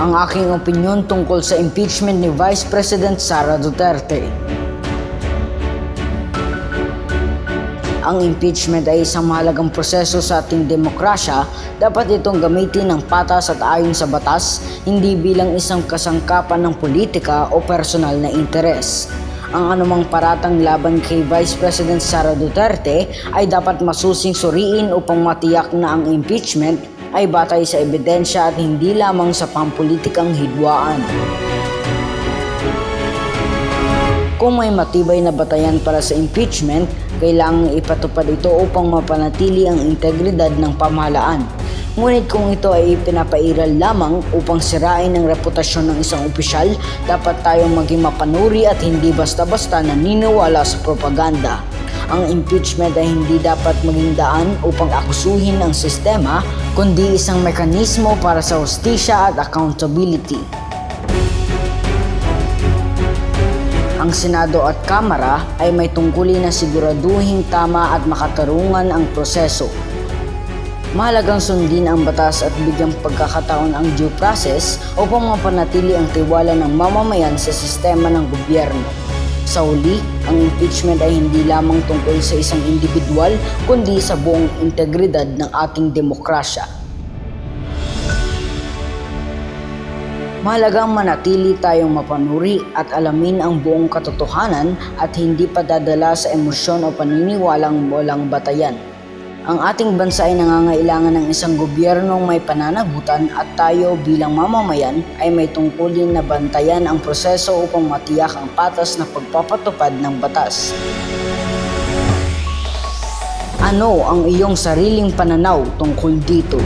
ang aking opinyon tungkol sa impeachment ni Vice President Sara Duterte. Ang impeachment ay isang mahalagang proseso sa ating demokrasya. Dapat itong gamitin ng patas at ayon sa batas, hindi bilang isang kasangkapan ng politika o personal na interes. Ang anumang paratang laban kay Vice President Sara Duterte ay dapat masusing suriin upang matiyak na ang impeachment ay batay sa ebidensya at hindi lamang sa pampulitikang hidwaan. Kung may matibay na batayan para sa impeachment, kailangang ipatupad ito upang mapanatili ang integridad ng pamahalaan. Ngunit kung ito ay pinapairal lamang upang sirain ang reputasyon ng isang opisyal, dapat tayong maging mapanuri at hindi basta-basta naniniwala sa propaganda. Ang impeachment ay hindi dapat maging daan upang akusuhin ang sistema, kundi isang mekanismo para sa hustisya at accountability. Ang Senado at Kamara ay may tungkulin na siguraduhing tama at makatarungan ang proseso. Mahalagang sundin ang batas at bigyang pagkakataon ang due process upang mapanatili ang tiwala ng mamamayan sa sistema ng gobyerno. Sa huli, ang impeachment ay hindi lamang tungkol sa isang individual kundi sa buong integridad ng ating demokrasya. Mahalagang manatili tayong mapanuri at alamin ang buong katotohanan at hindi padadala sa emosyon o paniniwalang walang batayan. Ang ating bansa ay nangangailangan ng isang gobyernong may pananagutan at tayo bilang mamamayan ay may tungkulin na bantayan ang proseso upang matiyak ang patas na pagpapatupad ng batas. Ano ang iyong sariling pananaw tungkol dito?